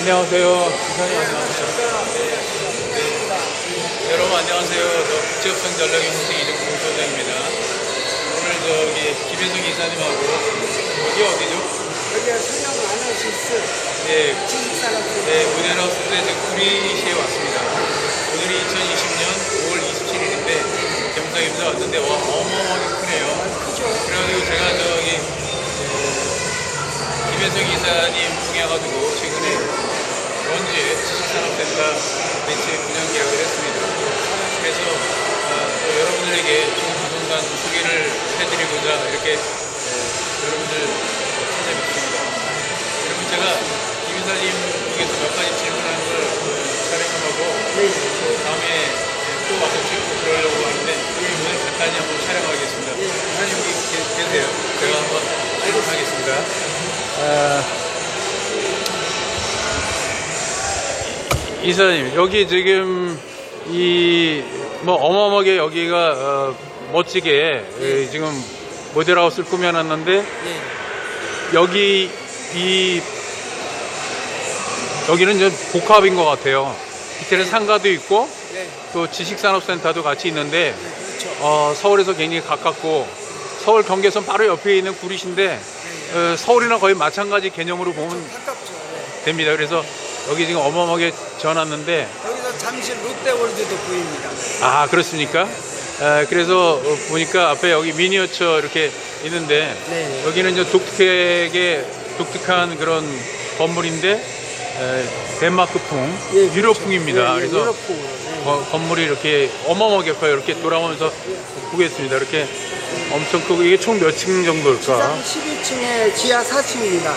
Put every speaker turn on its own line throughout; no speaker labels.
안녕하세요. 기사님 안녕하세요. 네, 여러분 안녕하세요. 저 국제협상 전략의 홍대 이정국 소장입니다. 오늘 저기 김혜성 이사님하고 여기 어디죠?
여기가 성형 아나시스
네, 네 모델하우스 때 지금 구리시에 왔습니다. 오늘이 2020년 5월 27일인데 경상입니다 왔는데 와 어마어마하게 크네요. 그래가지고 제가 저기 그, 김혜성 이사님 통해가지고 원주에 지식산업센터 매체 운영 계약을 했습니다. 그래서 어, 또 여러분들에게 좋은 부동산 소개를 해드리고자 이렇게 어, 여러분들 찾아뵙습니다. 여러분 제가 김 이사님에게서 몇 가지 질문하는 걸 어, 촬영을 하고 또 다음에 또 와서 찍고 그러려고 하는데 오늘 간단히 한번 촬영하겠습니다. 이사님 여기 계- 계세요. 제가 한번 촬영하겠습니다. 이사님 여기 지금 이 뭐 어마어마하게 여기가 어, 멋지게 에, 지금 모델하우스를 꾸며놨는데
네.
여기 이 여기는 좀 복합인 것 같아요. 밑에는 상가도 있고
네.
또 지식산업센터도 같이 있는데
그렇죠.
어, 서울에서 굉장히 가깝고 서울 경계선 바로 옆에 있는 구리시인데 어, 서울이나 거의 마찬가지 개념으로 보면. 됩니다. 그래서 여기 지금 어마어마하게 지어놨는데
여기서 잠실 롯데월드도 보입니다.
아 그렇습니까? 에, 그래서 어, 보니까 앞에 여기 미니어처 이렇게 있는데
네.
여기는 이제 독특하게 독특한 그런 건물인데 에, 덴마크풍,
예,
유럽풍입니다.
그렇죠. 예, 예,
그래서
유럽풍으로. 네.
거- 건물이 이렇게 어마어마하게 커요. 이렇게 돌아오면서 보겠습니다. 이렇게 엄청 크고 이게 총 몇 층 정도일까?
지상 12층에 지하 4층입니다.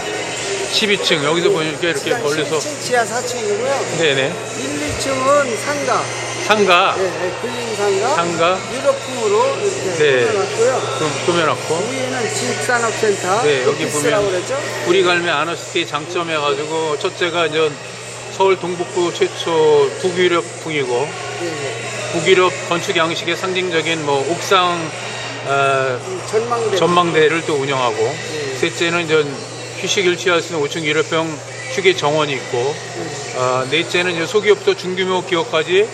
12층 여기서 보니까 이렇게 멀리서
12층 지하 4층이고요.
네네
1, 2층은 상가,
상가
네, 네, 근린 상가,
상가
유럽풍으로 이렇게
네.
꾸며놨고요.
좀 꾸며놨고
위에는 지식산업센터,
네, 여기 보면
그러죠.
우리 갈매 아너시티 장점 해 가지고 첫째가 이제 서울 동북부 최초 북유럽풍이고
네, 네.
북유럽 건축 양식의 상징적인 뭐 옥상 어,
이 전망대.
전망대를 또 운영하고
네.
셋째는 이제 휴식을 취할 수 있는 5층 유럽형 휴게 정원이 있고 어, 넷째는 이제 소기업도 중규모 기업까지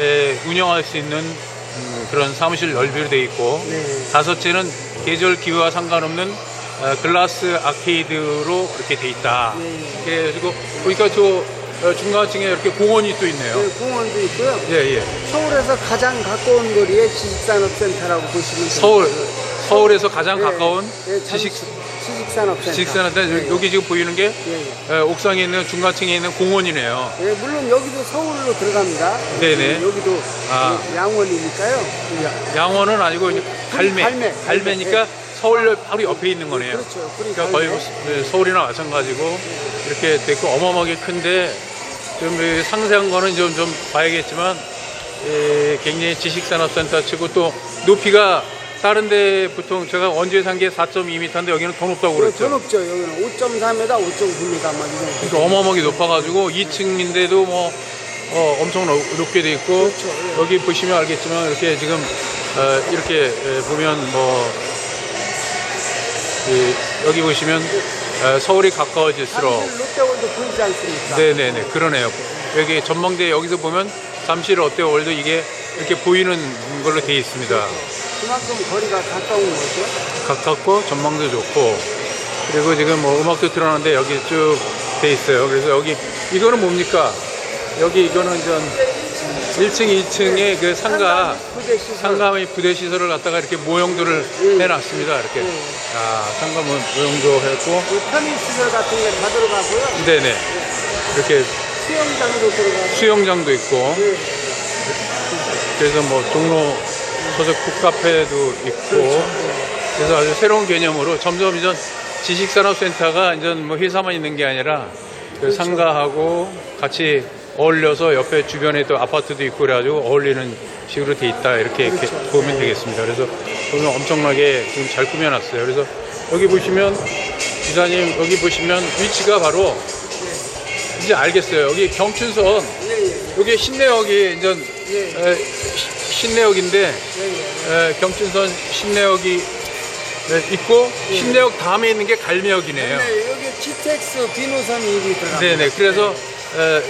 에, 운영할 수 있는 음, 그런 사무실 넓이로 돼 있고
네.
다섯째는 계절 기후와 상관없는 어, 글라스 아케이드로 이렇게 돼 있다.
네.
예, 그리고 보니까 저 어, 중간층에 이렇게 공원이 또 있네요.
네, 공원도 있고요.
예, 예.
서울에서 가장 가까운 거리에 지식산업센터라고 보시면 됩니다.
서울, 서울에서 가장
네,
가까운
네,
지식,
지 식산업센터.
지식산한테
네,
여기 지금 보이는 게
예, 예.
에, 옥상에 있는 중간층에 있는 공원이네요.
예, 물론 여기도 서울로 들어갑니다.
네네.
여기도
아.
예, 양원이니까요.
양원은 아니고 이제 갈매,
갈매.
갈매니까
네.
서울 바로 옆에 있는 거네요.
그렇죠.
그러니까 거의. 네, 서울이나 마찬가지고 이렇게 됐고 어마어마하게 큰데 좀이 상세한 거는 좀, 좀 봐야겠지만 예, 굉장히 지식산업센터 치고 또 높이가 다른 데 보통 제가 원주에 산게 4.2m인데 여기는 더 높다고
더
그랬죠.
높죠. 여기는 5.4m, 5.9m 막 이런.
그러니까 어마어마하게 높아가지고 2층인데도 뭐 어, 엄청 높- 높게 돼 있고
그렇죠. 예.
여기 보시면 알겠지만 이렇게 지금 어, 이렇게 에, 보면 뭐 이, 여기 보시면 어, 서울이 가까워질수록
잠실 롯데월드 보이지 않습니까?
네네네 그러네요 여기 전망대 여기서 보면 잠실 롯데월드 이게 이렇게 보이는 걸로 되어 있습니다
그만큼 거리가 가까운 거죠.
가깝고 전망도 좋고 그리고 지금 뭐 음악도 틀어놨는데 여기 쭉 돼 있어요 그래서 여기 이거는 뭡니까 여기 이거는 전 1층 2층에 그 상가
부대 시설.
상가의 부대 시설을 갖다가 이렇게 모형들을
예.
해놨습니다 이렇게
예.
아 상가 모- 모형도 했고
그 편의 시설 같은 게 다 들어가고요.
네네 이렇게
수영장도 들어가고.
수영장도 있고
예.
그래서 뭐 종로 서적 북카페도 있고 그래서 아주 새로운 개념으로 점점 이제 지식산업센터가 이제 뭐 회사만 있는 게 아니라 그 상가하고 같이 어울려서 옆에 주변에 또 아파트도 있고 그래가지고 어울리는 식으로 돼 있다 이렇게, 이렇게 보면 되겠습니다. 그래서 보면 엄청나게 지금 잘 꾸며놨어요. 그래서 여기 보시면 기사님 여기 보시면 위치가 바로 이제 알겠어요. 여기 경춘선
예, 예.
여기 신내역이 이제
예.
에, 시- 신내역인데
예, 예.
에, 경춘선 신내역이 네, 있고 신내역 다음에 있는 게 갈매역이네요.
네, 여기 GTX 비노선 일이 들어갑니다.
네네. 그래서 에,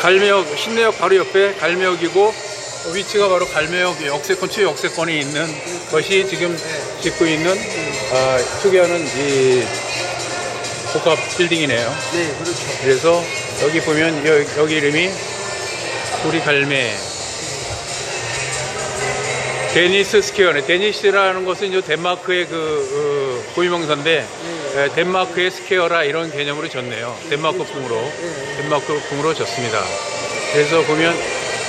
갈매역 신내역 바로 옆에 갈매역이고 위치가 바로 갈매역 역세권 최역세권이 있는 것이 지금 짓고 있는 아, 소개하는 이 복합 빌딩이네요.
네, 그렇죠.
그래서 여기 보면 여, 여기 이름이 우리 갈매 데니스 스퀘어네. 데니스라는 것은 이제 덴마크의 그 어, 고유명사인데 에, 덴마크의 스퀘어라 이런 개념으로 졌네요. 덴마크 풍으로 덴마크 풍으로 졌습니다. 그래서 보면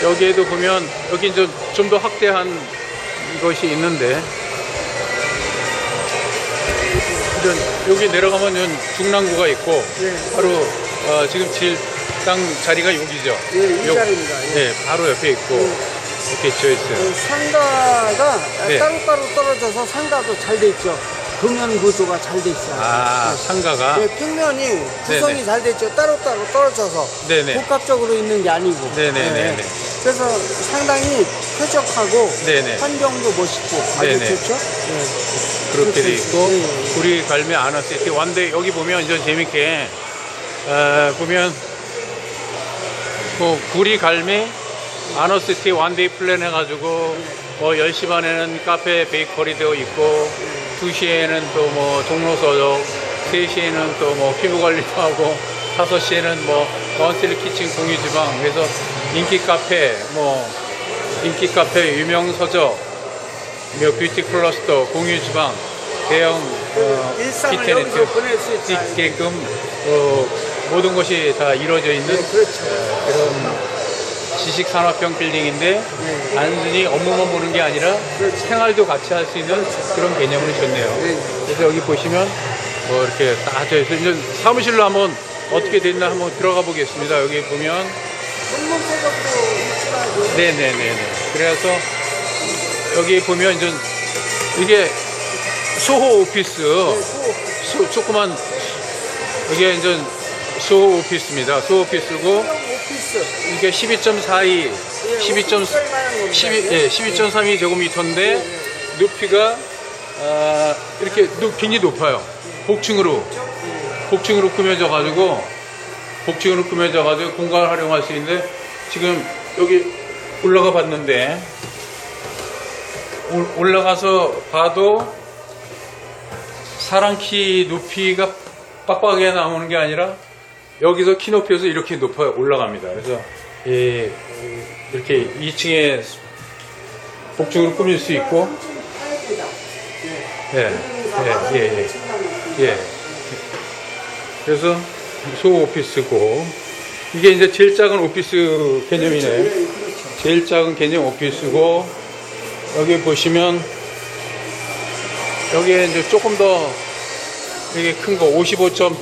여기에도 보면 여기 이제 좀 더 확대한 것이 있는데 여기 내려가면 중랑구가 있고
네.
바로 어, 지금 질당 자리가 여기죠.
예, 이
요-
자리입니다. 예.
네, 바로 옆에 있고 이렇게 지어 있어요.
그 상가가
네.
따로따로 떨어져서 상가도 잘 돼 있죠. 도면 구조가 잘 돼 있어요.
아, 상가가
네, 평면이 구성이
네네.
잘 돼 있죠. 따로따로 떨어져서
네네.
복합적으로 있는 게 아니고.
네네네네.
네. 그래서 상당히 쾌적하고
네네.
환경도 멋있고 아주
네네.
좋죠. 네.
그렇게 돼 있고.
예, 예.
우리 갈매 아너스 이렇게 완대 여기 보면 이제 재밌게 어, 보면 뭐 구리 갈매 아너시티 완데이 플랜 해가지고 뭐 10시 반에는 카페 베이커리 되어 있고 2시에는 또뭐 종로서적 3시에는 또 뭐 피부 관리도 하고 5시에는 뭐 원스틸 키친 공유 주방 그래서 인기 카페 뭐 인기 카페 유명 서적 뭐 뷰티 클러스터 공유 주방 대형 어,
일상을 여기서 보낼 수.
있게끔 어, 모든 것이 다 이루어져 있는
네, 그렇죠.
그런 지식산업형 빌딩인데
네.
단순히 업무만 보는 게 아니라
그렇죠.
생활도 같이 할 수 있는 그런 개념으로 줬네요.
네.
그래서 여기 보시면 뭐 이렇게 있어요. 이제 사무실로 한번 어떻게 됐나 한번 들어가 보겠습니다. 여기 보면
전문세적도 위치하고
네네네네. 그래서 여기 보면 이제 이게 소호 오피스 소, 조그만 이게 이제 소호 오피스입니다. 소호 오피스고
오피스.
이게 12.42, 12.3 12, 예, 12.32 제곱미터인데 높이가 아, 이렇게 높- 굉장히 높아요. 복층으로 복층으로 꾸며져 가지고 복층으로 꾸며져 가지고 공간을 활용할 수 있는데 지금 여기 올라가 봤는데 올- 올라가서 봐도 사람 키 높이가 빡빡하게 나오는 게 아니라 여기서 키 높이에서 이렇게 높아 올라갑니다. 그래서 이- 이렇게 2층에 복층으로 꾸밀 수 있고 예, 예, 예, 예. 예. 그래서 소 오피스고 이게 이제 제일 작은 오피스 개념이네. 제일 작은 개념 오피스고 여기 보시면 여기에 이제 조금 더 이게 큰 거 55점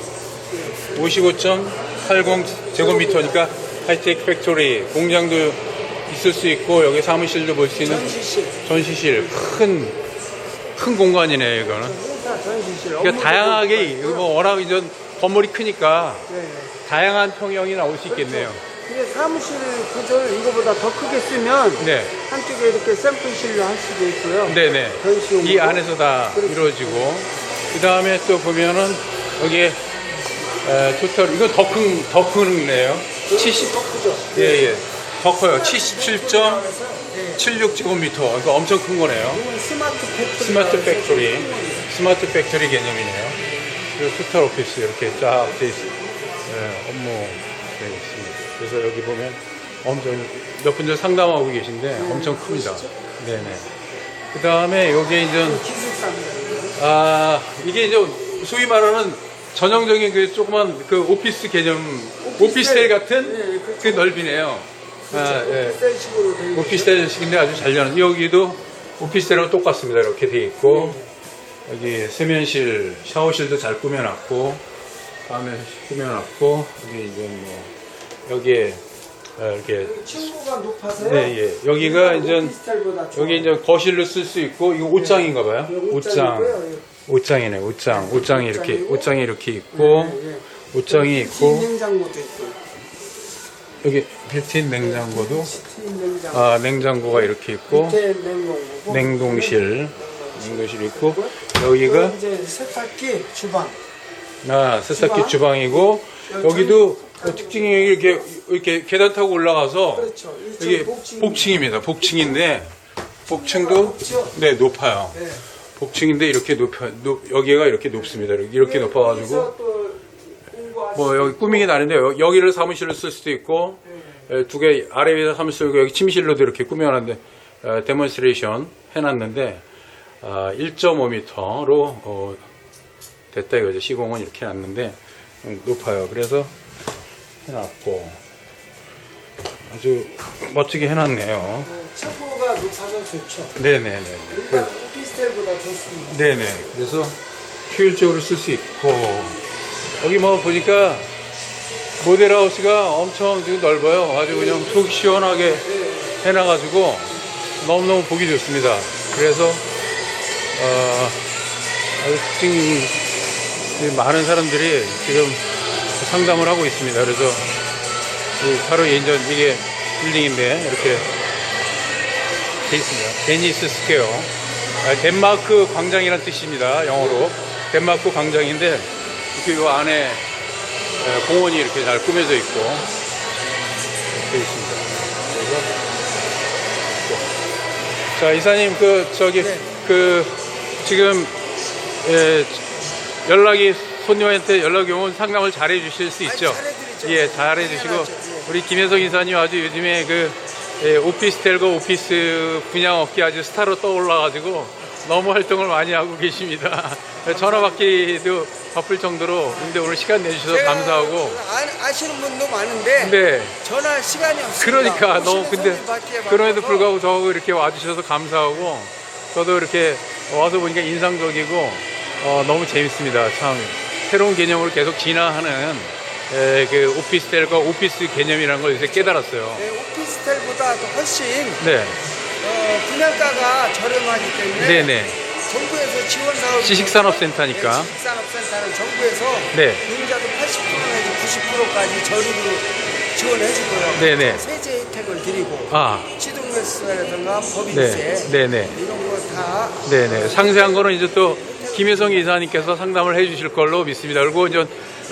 55.80 제곱미터니까 하이테크 팩토리 공장도 있을 수 있고 여기 사무실도 볼 수 있는
전시실.
큰 큰 공간이네요 이거는. 그러니까 다양하게 뭐 워낙 이제 건물이 크니까
네.
다양한 평형이 나올 수 있겠네요
이게 사무실 구조를 이거보다 더 크게 쓰면
네
한쪽에 이렇게 샘플실로 할 수도 있고요.
네네
전시용으로.
이 안에서 다 이루어지고 그 다음에 또 보면은 여기에 에, 토탈 이건 더큰더 크네요. 70
더 크죠.
예 예. 더 커요. 77.76 제곱미터. 이거 엄청 큰 거네요.
스마트 팩토리.
스마트 팩토리 스마트 팩토리 개념이네요. 그리고 토탈 오피스 이렇게 쫙 돼 있어요 예, 업무 돼 있습니다. 그래서 여기 보면 엄청 몇 분들 상담하고 계신데 엄청 큽니다. 네네. 그 다음에 여기 이제. 아 이게 이제 소위 말하는 전형적인 그 조그만 그 오피스 개념 오피스텔 같은
네,
그 넓이네요 아, 예.
오피스텔식으로.
오피스텔식인데 아주 잘 되는 여기도 오피스텔하고 똑같습니다 이렇게 돼 있고 여기 세면실 샤워실도 잘 꾸며놨고 다음에 꾸며놨고 여기 이제 뭐 여기에 어, 이렇게
층고가 높아서요.
네, 예. 여기가 이제. 여기 이제 거실로 쓸 수 있고 이거 옷장인가 봐요
예,
옷장 옷장이네 옷장 옷장이 이렇게
옷장이고.
옷장이 이렇게 있고
예, 예.
옷장이 있고
냉장고도 있고.
여기 빌트인 냉장고도
스팀 냉장고.
아 냉장고가 이렇게 있고
냉동고고.
냉동실 냉동실 있고 여기가
이제 세탁기 주방.
아 세탁기
주방. 여기
여기도 어, 특징이 이렇게 이렇게 계단 타고 올라가서
그렇죠.
이게
이게 복층.
복층입니다. 복층인데 복층도? 네 높아요.
네.
복층인데 이렇게 높아 높- 여기가 이렇게 높습니다. 이렇게, 이렇게 높아가지고 뭐 여기 꾸미기 여- 여기를 사무실로 쓸 수도 있고 두 개 아래 위에 사무실 쓰고 여기 침실로도 이렇게 꾸며놨는데 어, 데몬스트레이션 해놨는데 아, 1.5m로 어, 됐다 이거죠. 시공은 이렇게 해놨는데 음, 높아요. 그래서 해놨고 아주 멋지게 해놨네요.
층고가 높아서 좋죠.
네네네.
오피스텔보다 좋습니다.
네네. 그래서 효율적으로 쓸 수 있고 여기 뭐 보니까 모델하우스가 엄청 지금 넓어요. 아주 그냥 속 시원하게 해놔가지고 너무너무 보기 좋습니다. 그래서 어, 아주 특징이 많은 사람들이 지금 상담을 하고 있습니다. 그래서 이 바로 인전 이게 빌딩인데 이렇게 돼 있습니다. 데니스 스퀘어. 아, 덴마크 광장이라는 뜻입니다. 영어로. 덴마크 광장인데 이렇게 요 안에 에, 공원이 이렇게 잘 꾸며져 있고 되어 있습니다. 그래서 또. 자 이사님 그 저기
네.
그 지금 예, 연락이 손님한테 연락이 오면 상담을 잘해 주실 수 있죠?
잘해드리죠.
예, 잘해 주시고.
예.
우리 김혜성 이사님 아주 요즘에 그 예, 오피스텔과 오피스 분양 업계 아주 스타로 떠올라가지고 너무 활동을 많이 하고 계십니다. 전화 받기도 바쁠 정도로 근데 오늘 시간 내주셔서
제가
감사하고
아, 아시는 분도 많은데
네.
전화할 시간이 없습니다.
그러니까 너무 근데 그럼에도 불구하고 저하고 이렇게 와주셔서 감사하고 저도 이렇게 와서 보니까 인상적이고 어, 너무 재밌습니다. 참 새로운 개념으로 계속 진화하는 에, 그 오피스텔과 오피스 개념이라는 걸 요새 깨달았어요.
네, 오피스텔보다 더 훨씬
네,
어, 분양가가 저렴하기 때문에
네네,
정부에서 지원 사업
지식산업센터니까.
지식산업센터는 정부에서
네.
용자도 80% 내지 90%까지 저리로 지원해 주고요.
네네.
세제 혜택을 드리고
아,
취득세라든가
네,
법인세
네 네.
이런 거다
네네. 상세한 거는 이제 또 김혜성 이사님께서 상담을 해 주실 걸로 믿습니다. 그리고 이제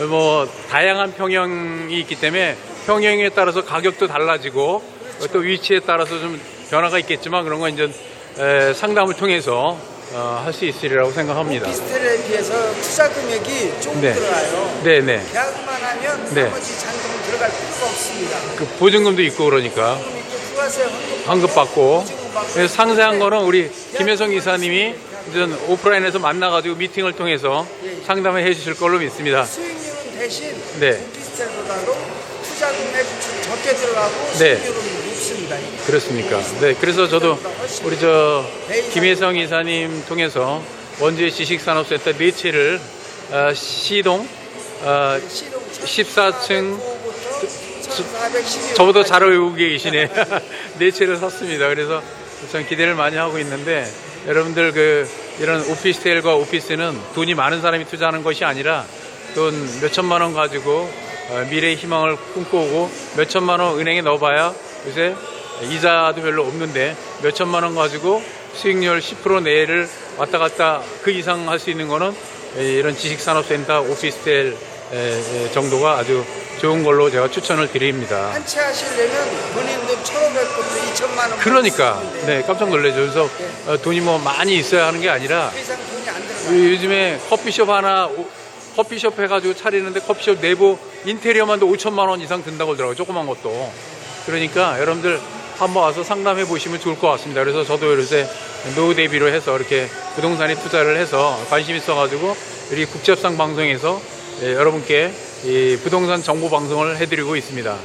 뭐 다양한 평형이 있기 때문에 평형에 따라서 가격도 달라지고 또 위치에 따라서 좀 변화가 있겠지만 그런 건 이제 에, 상담을 통해서 어, 할 수 있으리라고 생각합니다.
오피스텔에 비해서 투자 금액이 조금
네.
들어가요.
네 네.
계약만 하면
네.
나머지 잔금은 들어갈 필요가 없습니다.
그 보증금도 있고 그러니까
지금 있고 부가세 환급
환급 받고
보증금 받고
그래서 상세한 거는 우리 김혜성 이사님이 이제 오프라인에서 만나가지고 미팅을 통해서 상담을 해 주실 걸로 믿습니다.
수익률은 대신
네.
오피스텔보다도 투자 금액 적게 들어가고
네.
수익률은.
그렇습니까? 네, 그래서 저도 우리 저 김혜성 이사님 통해서 원주의 지식산업센터 네 채를 어, 시동 어, 14층
1412
저보다 잘 외우고 계시네 네 채를 샀습니다. 그래서 전 기대를 많이 하고 있는데 여러분들 그 이런 오피스텔과 오피스는 돈이 많은 사람이 투자하는 것이 아니라 돈 몇천만 원 가지고 어, 미래의 희망을 꿈꿔오고 몇천만 원 은행에 넣어봐야 요새 이자도 별로 없는데 몇천만 원 가지고 수익률 10% 내를 왔다 갔다 그 이상 할 수 있는 거는 이런 지식산업센터 오피스텔 에, 에, 정도가 아주 좋은 걸로 제가 추천을 드립니다.
한 채 하시려면 본인도 1,500부터 2천만 원
그러니까 네 깜짝 놀라죠. 그래서 어, 돈이 뭐 많이 있어야 하는 게 아니라
그
요즘에 커피숍 하나 오- 커피숍 해가지고 차리는데 커피숍 내부 인테리어만도 5천만 원 이상 든다고 그러더라고요. 조그만 것도. 그러니까 여러분들 한번 와서 상담해 보시면 좋을 것 같습니다. 그래서 저도 요새 노후 대비로 해서 이렇게 부동산에 투자를 해서 관심 있어가지고 우리 국제협상 방송에서 예, 여러분께 이 부동산 정보 방송을 해드리고 있습니다.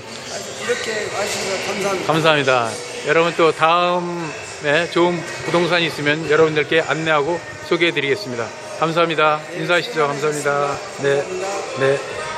이렇게 와주셔서 감사합니다.
감사합니다. 여러분 또 다음에 좋은 부동산이 있으면 여러분들께 안내하고 소개해 드리겠습니다. 감사합니다. 인사하시죠. 감사합니다. 네.
감사합니다.
네.